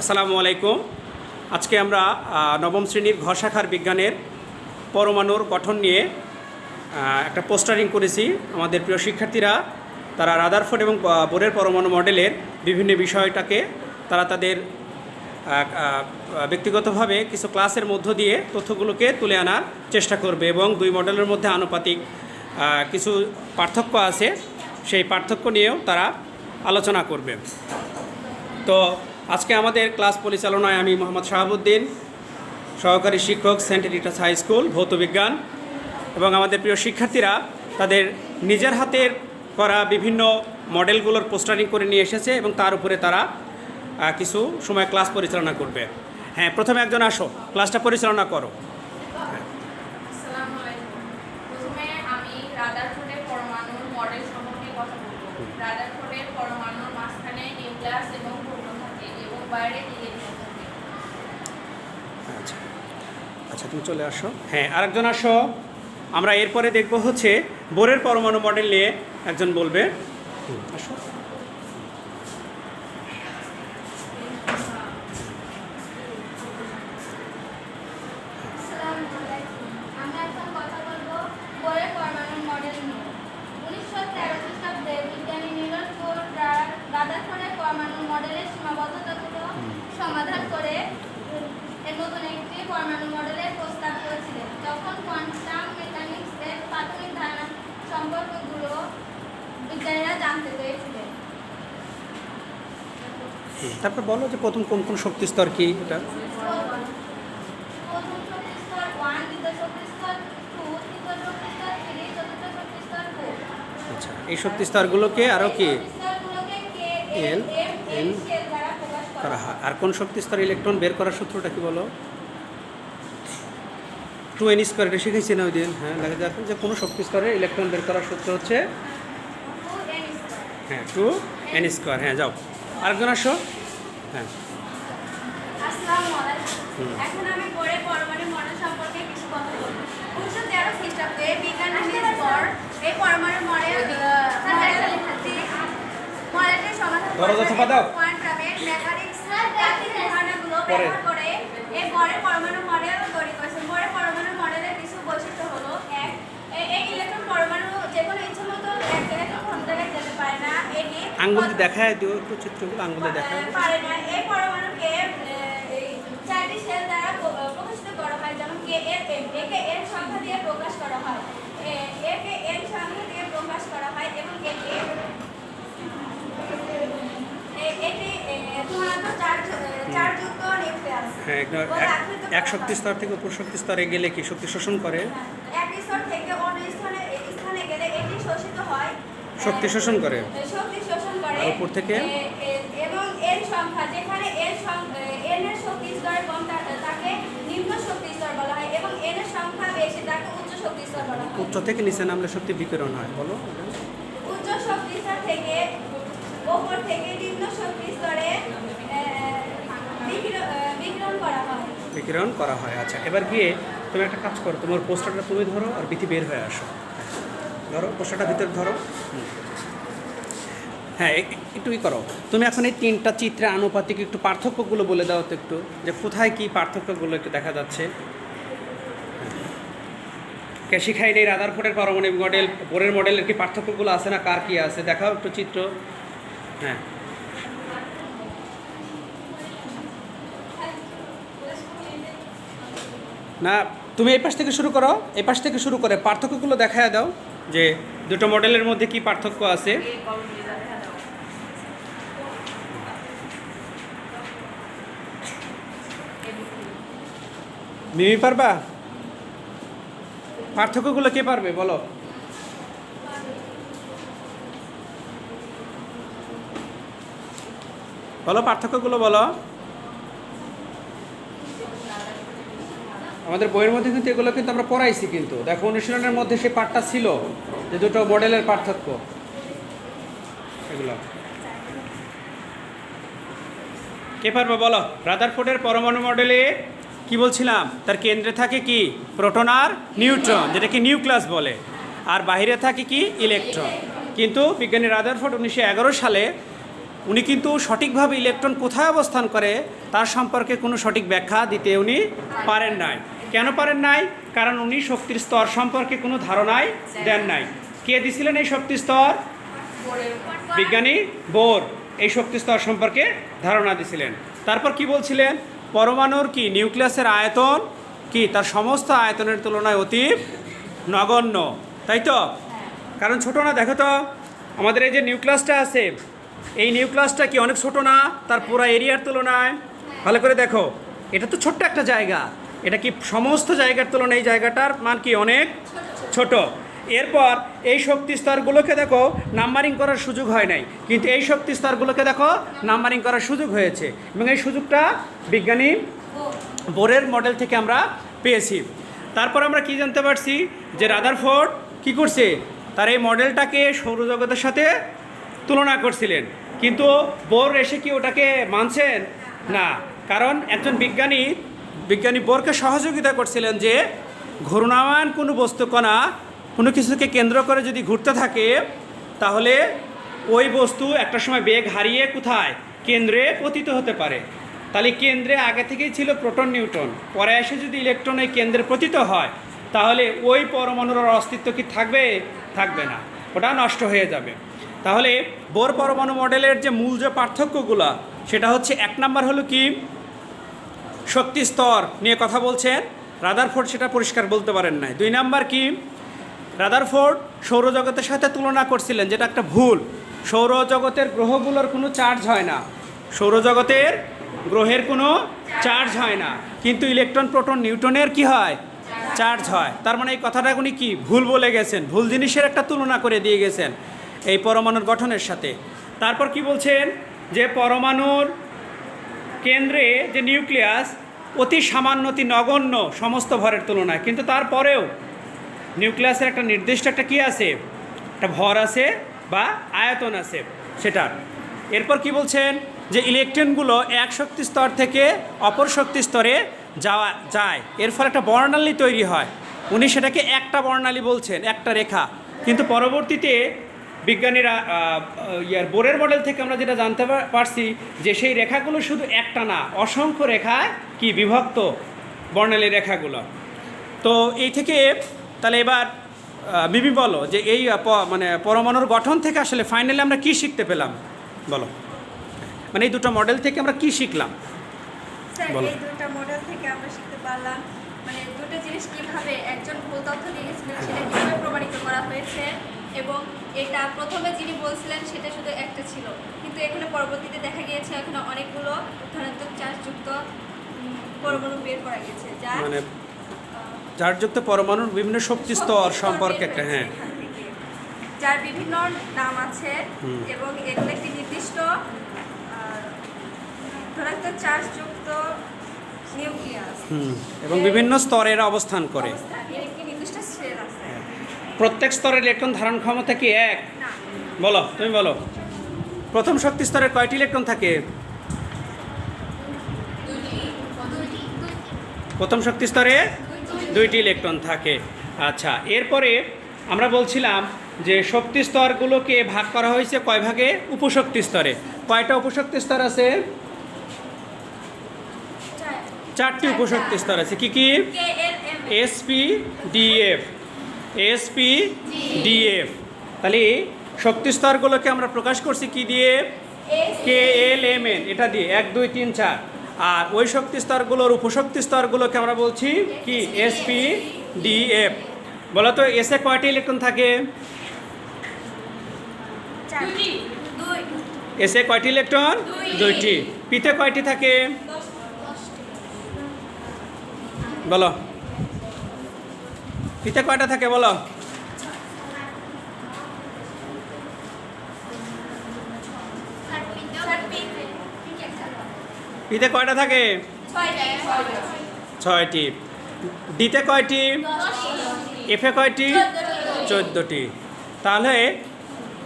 আসসালামু আলাইকুম। আজকে আমরা নবম শ্রেণির ঘ শাখার বিজ্ঞানের পরমাণুর গঠন নিয়ে একটা পোস্টারিং করেছি। আমাদের প্রিয় শিক্ষার্থীরা, তারা রাদারফোর্ড এবং বোরের পরমাণু মডেলের বিভিন্ন বিষয়টাকে তারা তাদের ব্যক্তিগতভাবে কিছু ক্লাসের মধ্য দিয়ে তথ্যগুলোকে তুলে আনার চেষ্টা করবে এবং দুই মডেলের মধ্যে আনুপাতিক কিছু পার্থক্য আছে। সেই পার্থক্য নিয়েও তারা আলোচনা করবে। তো আজকে আমাদের ক্লাস পরিচালনায় আমি মোহাম্মদ শাহাবুদ্দিন, সহকারী শিক্ষক, সেন্ট রিটাস হাই স্কুল ভৌতবিজ্ঞান এবং আমাদের প্রিয় শিক্ষার্থীরা তাদের নিজের হাতের করা বিভিন্ন মডেলগুলোর পোস্টারিং করে নিয়ে এসেছে এবং তার উপরে তারা কিছু সময় ক্লাস পরিচালনা করবে। হ্যাঁ প্রথমে একজন আসো, ক্লাসটা পরিচালনা করো আসসালামু আলাইকুম প্রথমে আমি রাদারফোর্ডের পরমাণুর মডেল সম্পর্কে কথা বলব রাদারফোর্ডের পরমাণুর মাঝখানে নিউক্লিয়াস এবং প্রোটন থাকে এবং বাইরে ইলেকট্রন থাকে আচ্ছা। আচ্ছা তুমি চলে আসো। হ্যাঁ আরেকজন আসো। আমরা এরপরে দেখব হচ্ছে বোরের পরমাণু মডেল নিয়ে একজন বলবে। আসো আসসালামু আলাইকুম। আমি এখন কথা বলব বোরের পরমাণুর মডেল নিয়ে উনিশশো তেরো খ্রিস্টাব্দে বিজ্ঞানী নিরজ বোর রা- রাদারফোর্ডের পরমাণুর মডেলের সীমাবদ্ধতাগুলো সমাধান করে উম, এর নতুন একটি পরমাণু মডেলের প্রস্তাব করেছিলেন তখন কোয়ান্টাম মেকানিক্স এর প্রাথমিক ধারণা সম্পর্কগুলো বিজ্ঞানীরা জানতে পেরেছিলেন হুম, তারপর বলো যে প্রথম কোন কোন শক্তি স্তর কি এটা? আচ্ছা এই শক্তি স্তরগুলোকে আরও কি? এল প্রকাশ করা হয় আর কোন শক্তি স্তর ইলেকট্রন বের করার সূত্রটা কি বলো? টু এন স্কোয়ার, এটা শিখেছি না ওই দিন। হ্যাঁ দেখা যাচ্ছে যে কোনো শক্তি স্তরে ইলেকট্রন বের করার সূত্র হচ্ছে হ্যাঁ টু এন স্কোয়ার। হ্যাঁ যাও। আরেকজন আসো। হ্যাঁ। আসসালামু আলাইকুম। এখন আমি পরে পরমাণু মডেল সম্পর্কে কিছু কথা বলব। উনিশশো তেরো খ্রিস্টাব্দে বিজ্ঞান পর এই পরমাণু মডেল মডেলটি সমাধান দরজা চাপা দাও। কোয়ান্টামের মেকানিক্স ধারণাগুলো ব্যবহার করে এই পরের পরমাণু মডেল তৈরি করেছেন পরের পরমাণু মডেলের কিছু বৈশিষ্ট্য হলো এক এই ইলেকট্রন পরমাণু যে কোনো ইচ্ছে মতো এক আঙ্গুল দেখায়, দিও একটু চিত্রগুলো আঙ্গুল করা হয় একে হয় হয় হ্যাঁ শক্তি স্তর থেকে উপর শক্তি স্তরে গেলে কি শক্তি শোষণ করে? এক স্তর থেকে অন্য শক্তি শোষণ করে। শক্তি শোষণ করে। আর উপর থেকে? এবং এর সংখ্যা যেখানে এর এন এর শক্তি স্তর কম তাকে নিম্ন শক্তি স্তর বলা হয় এবং এন এর সংখ্যা বেশি তাকে উচ্চ শক্তি স্তর বলা হয়। উচ্চ থেকে নিচে নামলে শক্তি বিকিরণ হয় বলো। উচ্চ শক্তি স্তর থেকে ওপর থেকে নিম্ন শক্তি স্তরে বিকিরণ বিকিরণ করা হয়। বিকিরণ করা হয় আচ্ছা। এবার গিয়ে তুমি একটা কাজ করো তোমার পোস্টারটা তুমি ধরো আর বিথি বের হয়ে আসো। ধরো পোস্টারটা ভিতরে ধরো। হ্যাঁ এ- একটু ই করো। তুমি এখন এই তিনটা চিত্রে আনুপাতিক একটু পার্থক্যগুলো বলে দাও তো একটু, যে কোথায় কি পার্থক্যগুলো একটু দেখা যাচ্ছে। কে শিখাই নেই রাদারফোর্ডের পারমাণবিক মডেল বোরের মডেলের কি পার্থক্যগুলো আছে না কার কি আছে? দেখাও একটু চিত্র। হ্যাঁ। না, তুমি এই পাশ থেকে শুরু করো, এই পাশ থেকে শুরু করে পার্থক্যগুলো দেখায় দাও। যে দুটো মডেলের মধ্যে কি পার্থক্য আছে? মিমি পারবা? পার্থক্যগুলো কে পারবে বলো? বলো পার্থক্যগুলো বলো। আমাদের বইয়ের মধ্যে কিন্তু এগুলো কিন্তু আমরা পড়াইছি কিন্তু। দেখো, অনুশীলনের মধ্যে সেই পার্টটা ছিল, যে দুটো মডেলের পার্থক্য। এগুলো। কে পারবে বলো? রাদারফোর্ডের পরমাণু মডেলে কি বলছিলাম? তার কেন্দ্রে থাকে কি? প্রোটন আর নিউট্রন, যেটাকে নিউক্লিয়াস বলে। আর বাহিরে থাকে কি? ইলেকট্রন। কিন্তু বিজ্ঞানী রাদারফোর্ড উনিশশো এগারো সালে উনি কিন্তু সঠিকভাবে ইলেকট্রন কোথায় অবস্থান করে, তার সম্পর্কে কোনো সঠিক ব্যাখ্যা দিতে উনি পারেন নাই। কেন পারেন নাই? কারণ উনি শক্তির স্তর সম্পর্কে কোনো ধারণাই দেন নাই। কে দিছিলেন এই শক্তি স্তর? বিজ্ঞানী বোর এই শক্তি স্তর সম্পর্কে ধারণা দিছিলেন। তারপর কি বলছিলেন? পরমাণুর কি নিউক্লিয়াসের আয়তন কি? তার সমস্ত আয়তনের তুলনায় অতি নগণ্য। তাই তো? কারণ ছোট না, দেখো তো। আমাদের এই যে নিউক্লিয়াসটা আছে এই নিউক্লাসটা কি অনেক ছোট না? তার পুরো এরিয়ার তুলনায়? ভালো করে দেখো। এটা তো ছোট্ট একটা জায়গা। এটা কি সমস্ত জায়গার তুলনায় এই জায়গাটার মান কি অনেক? ছোট। এরপর এই শক্তি স্তরগুলোকে দেখো নাম্বারিং করার সুযোগ হয় নাই। কিন্তু এই শক্তি স্তরগুলোকে দেখো নাম্বারিং করার সুযোগ হয়েছে। এবং এই সুযোগটা বিজ্ঞানী বোরের মডেল থেকে আমরা পেয়েছি। তারপর আমরা কি জানতে পারছি? যে রাদারফোর্ড কি করছে? তার এই মডেলটাকে সৌরজগতের সাথে তুলনা করছিলেন। কিন্তু বোর এসে কি ওটাকে মানছেন? না। কারণ একজন বিজ্ঞানী বিজ্ঞানী বোরকে সহযোগিতা করছিলেন যে ঘূর্ণায়মান কোনো বস্তুকণা কোনো কিছুকে কেন্দ্র করে যদি ঘুরতে থাকে, তাহলে ওই বস্তু একটা সময় বেগ হারিয়ে কোথায়? কেন্দ্রে পতিত হতে পারে। তাহলে কেন্দ্রে আগে থেকেই ছিল প্রোটন, নিউটন। পরে এসে যদি ইলেকট্রন এই কেন্দ্রে পতিত হয়, তাহলে ওই পরমাণুর অস্তিত্ব কি থাকবে? থাকবে না। ওটা নষ্ট হয়ে যাবে। তাহলে বোর পরমাণু মডেলের যে মূল যে পার্থক্যগুলো, সেটা হচ্ছে এক নাম্বার হলো কি? শক্তি স্তর নিয়ে কথা বলছেন রাদারফোর্ড সেটা পরিষ্কার বলতে পারেন নাই। দুই নাম্বার কি? রাদারফোর্ড সৌরজগতের সাথে তুলনা করছিলেন, যেটা একটা ভুল। সৌরজগতের গ্রহগুলোর কোনো চার্জ হয় না। সৌরজগতের গ্রহের কোনো চার্জ হয় না। কিন্তু ইলেকট্রন, প্রোটন, নিউটনের কি হয়? চার্জ হয়। তার মানে এই কথাটা উনি কি? ভুল বলে গেছেন। ভুল জিনিসের একটা তুলনা করে দিয়ে গেছেন। এই পরমাণুর গঠনের সাথে। তারপর কি বলছেন? যে পরমাণুর কেন্দ্রে যে নিউক্লিয়াস, অতি সামান্য, অতি নগণ্য সমস্ত ভরের তুলনায়। কিন্তু তারপরেও নিউক্লিয়াসের একটা নির্দিষ্ট একটা কী আছে? একটা ভর আছে বা আয়তন আছে সেটার। এরপর কি বলছেন? যে ইলেকট্রনগুলো এক শক্তি স্তর থেকে অপর শক্তি স্তরে যাওয়া, যায়। এর ফলে একটা বর্ণালী তৈরি হয়। উনি সেটাকে একটা বর্ণালী বলছেন, একটা রেখা। কিন্তু পরবর্তীতে বিজ্ঞানীরা ইয়ার বোরের মডেল থেকে আমরা যেটা জানতে পারছি যে সেই রেখাগুলো শুধু একটা না অসংখ্য রেখায় কি বিভক্ত বর্ণালী রেখাগুলো। তো এই থেকে তাহলে এবার বিবি বলো যে এই মানে পরমাণুর গঠন থেকে আসলে ফাইনালি আমরা কি শিখতে পেলাম? বলো। মানে এই দুটো মডেল থেকে আমরা কি শিখলাম? বলো। এই দুটো মডেল থেকে আমরা শিখতে পারলাম মানে দুটো জিনিস কীভাবে একজন ভুল তথ্য দিয়েছিলেন সেটা কীভাবে প্রমাণিত করা হয়েছে? এবং এটা প্রথমে যিনি বলছিলেন সেটা শুধু একটা ছিল। কিন্তু এখানে পরবর্তীতে দেখা গিয়েছে এখানে অনেকগুলো ধনাত্মক চার্জযুক্ত পরমাণু বের করা গেছে যা মানে চার্জযুক্ত পরমাণুর বিভিন্ন শক্তি স্তর সম্পর্কে একটা হ্যাঁ। যার বিভিন্ন নাম আছে এবং এগুলো একটি নির্দিষ্ট ধনাত্মক চার্জযুক্ত নিউক্লিয়াস। এবং বিভিন্ন স্তরের অবস্থান করে অবস্থান, এর একটি নির্দিষ্ট শেল আছে প্রত্যেক স্তরের ইলেকট্রন ধারণ ক্ষমতা কি এক? বলো তুমি বলো। প্রথম শক্তি স্তরে কয়টি ইলেকট্রন থাকে? প্রথম শক্তি স্তরে দুইটি ইলেকট্রন থাকে। আচ্ছা এরপরে আমরা বলছিলাম যে শক্তি স্তরগুলোকে ভাগ করা হয়েছে কয় ভাগে? উপশক্তি স্তরে। কয়টা উপশক্তি স্তর আছে? চারটি উপশক্তি স্তর আছে। কি কি? এসপি ডিএফ এসপি ডিএফ তাহলে শক্তি স্তরগুলোকে আমরা প্রকাশ করছি কি দিয়ে? কে এল এম এন এটা দিয়ে। এক দুই তিন চার। আর ওই শক্তি স্তরগুলোর উপশক্তি স্তরগুলোকে আমরা বলছি কি? এসপি ডিএফ বলো তো এসে কয়টি ইলেকট্রন থাকে? এসে কয়টি ইলেকট্রন? দুইটি। পিতে কয়টি থাকে? বলো। পিতে কয়টা থাকে বলো? পিতে কয়টা থাকে? ছয়টি। ডিতে কয়টি? এফে কয়টি? চোদ্দোটি। তাহলে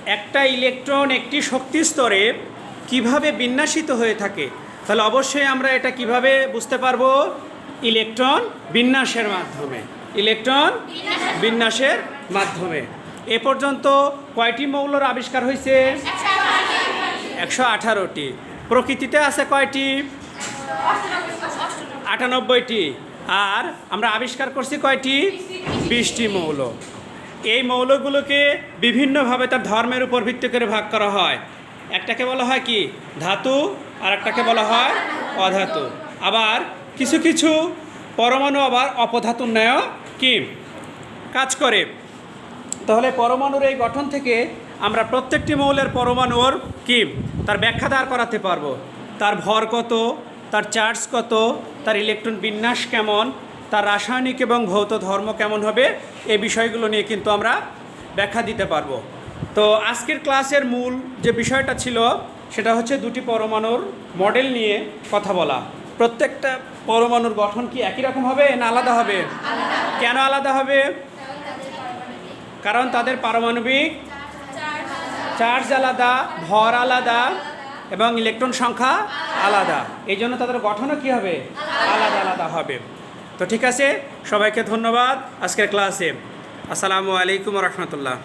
একটা ইলেকট্রন একটি শক্তি স্তরে কীভাবে বিন্যাসিত হয়ে থাকে? তাহলে অবশ্যই আমরা এটা কীভাবে বুঝতে পারব? ইলেকট্রন বিন্যাসের মাধ্যমে। ইলেকট্রন বিন্যাসের মাধ্যমে। এ পর্যন্ত কয়টি মৌলর আবিষ্কার হয়েছে একশো আঠারোটি। প্রকৃতিতে আছে কয়টি? আটানব্বইটি। আর আমরা আবিষ্কার করছি কয়টি? বিশটি মৌল। এই মৌলগুলোকে বিভিন্নভাবে তার ধর্মের উপর ভিত্তি করে ভাগ করা হয়। একটাকে বলা হয় কি? ধাতু আর একটাকে বলা হয় অধাতু। আবার কিছু কিছু পরমাণু আবার অপধাতুর ন্যায় কি? কাজ করে। তাহলে পরমাণুর এই গঠন থেকে আমরা প্রত্যেকটি মৌলের পরমাণুর কি? তার ব্যাখ্যা দাঁড় করাতে পারব। তার ভর কত? তার চার্জ কত? তার ইলেকট্রন বিন্যাস কেমন? তার রাসায়নিক এবং ভৌত ধর্ম কেমন হবে? এই বিষয়গুলো নিয়ে কিন্তু আমরা ব্যাখ্যা দিতে পারব। তো আজকের ক্লাসের মূল যে বিষয়টা ছিল, সেটা হচ্ছে দুটি পরমাণুর মডেল নিয়ে কথা বলা। প্রত্যেকটা পরমাণুর গঠন কি একই রকম হবে না আলাদা হবে? কেন আলাদা হবে? কারণ তাদের পারমাণবিক চার্জ আলাদা, ভর আলাদা এবং ইলেকট্রন সংখ্যা আলাদা। এই জন্য তাদের গঠনও কী হবে? আলাদা আলাদা হবে। তো ঠিক আছে, সবাইকে ধন্যবাদ আজকের ক্লাসে। আসসালামু আলাইকুম রহমতুল্লাহ।